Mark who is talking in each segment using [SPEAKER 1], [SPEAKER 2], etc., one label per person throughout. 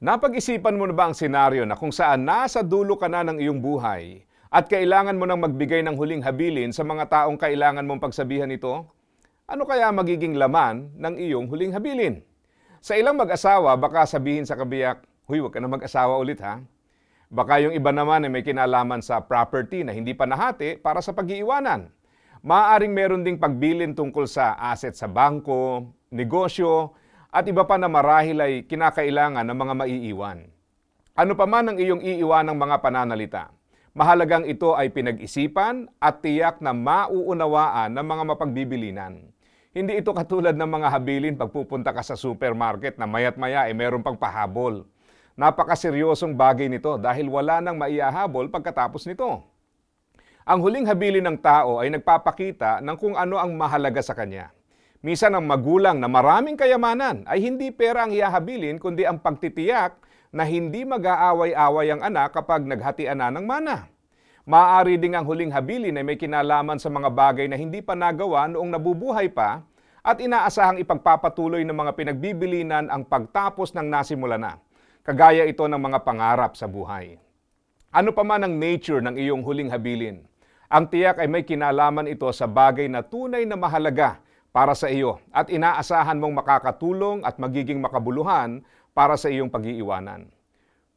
[SPEAKER 1] Napag-isipan mo na ba ang senaryo na kung saan nasa dulo ka na ng iyong buhay at kailangan mo nang magbigay ng huling habilin sa mga taong kailangan mong pagsabihan ito? Ano kaya magiging laman ng iyong huling habilin? Sa ilang mag-asawa, baka sabihin sa kabiyak, Huy, huwag ka na mag-asawa ulit ha. Baka yung iba naman ay may kinalaman sa property na hindi pa nahati para sa pag-iiwanan. Maaaring meron ding pagbilin tungkol sa asset sa bangko, negosyo, at iba pa na marahil ay kinakailangan ng mga maiiwan. Ano pa man ang iyong iiwan ng mga pananalita, mahalagang ito ay pinag-isipan at tiyak na mauunawaan ng mga mapagbibilinan. Hindi ito katulad ng mga habilin pagpupunta ka sa supermarket na mayat maya ay meron pang pahabol. Napakaseryosong bagay nito dahil wala nang maiahabol pagkatapos nito. Ang huling habilin ng tao ay nagpapakita ng kung ano ang mahalaga sa kanya. Misan ang magulang na maraming kayamanan ay hindi pera ang ihahabilin kundi ang pagtitiyak na hindi mag-aaway-away ang anak kapag naghatian na ng mana. Maaari ding ang huling habilin ay may kinalaman sa mga bagay na hindi pa nagawa noong nabubuhay pa at inaasahang ipagpapatuloy ng mga pinagbibilinan ang pagtapos ng nasimula na. Kagaya ito ng mga pangarap sa buhay. Ano pa man ang nature ng iyong huling habilin, ang tiyak ay may kinalaman ito sa bagay na tunay na mahalaga para sa iyo at inaasahan mong makakatulong at magiging makabuluhan para sa iyong pag-iiwanan.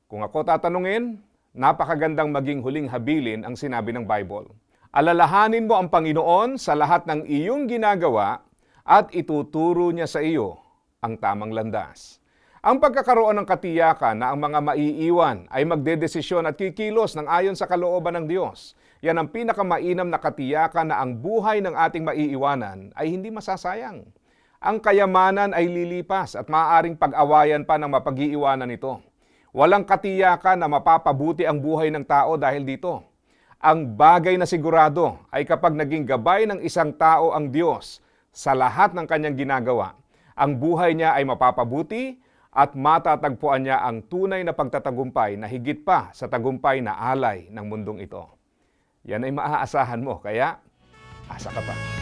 [SPEAKER 1] Kung ako tatanungin, napakagandang maging huling habilin ang sinabi ng Bible. Alalahanin mo ang Panginoon sa lahat ng iyong ginagawa at ituturo niya sa iyo ang tamang landas. Ang pagkakaroon ng katiyakan na ang mga maiiwan ay magdedesisyon at kikilos ng ayon sa kalooban ng Diyos. Yan ang pinakamainam na katiyakan na ang buhay ng ating maiiwanan ay hindi masasayang. Ang kayamanan ay lilipas at maaaring pag-awayan pa ng mapag-iiwanan ito. Walang katiyakan na mapapabuti ang buhay ng tao dahil dito. Ang bagay na sigurado ay kapag naging gabay ng isang tao ang Diyos sa lahat ng kanyang ginagawa, ang buhay niya ay mapapabuti at matatagpuan niya ang tunay na pagtatagumpay na higit pa sa tagumpay na alay ng mundong ito. Yan ay maaasahan mo, kaya asa ka pa.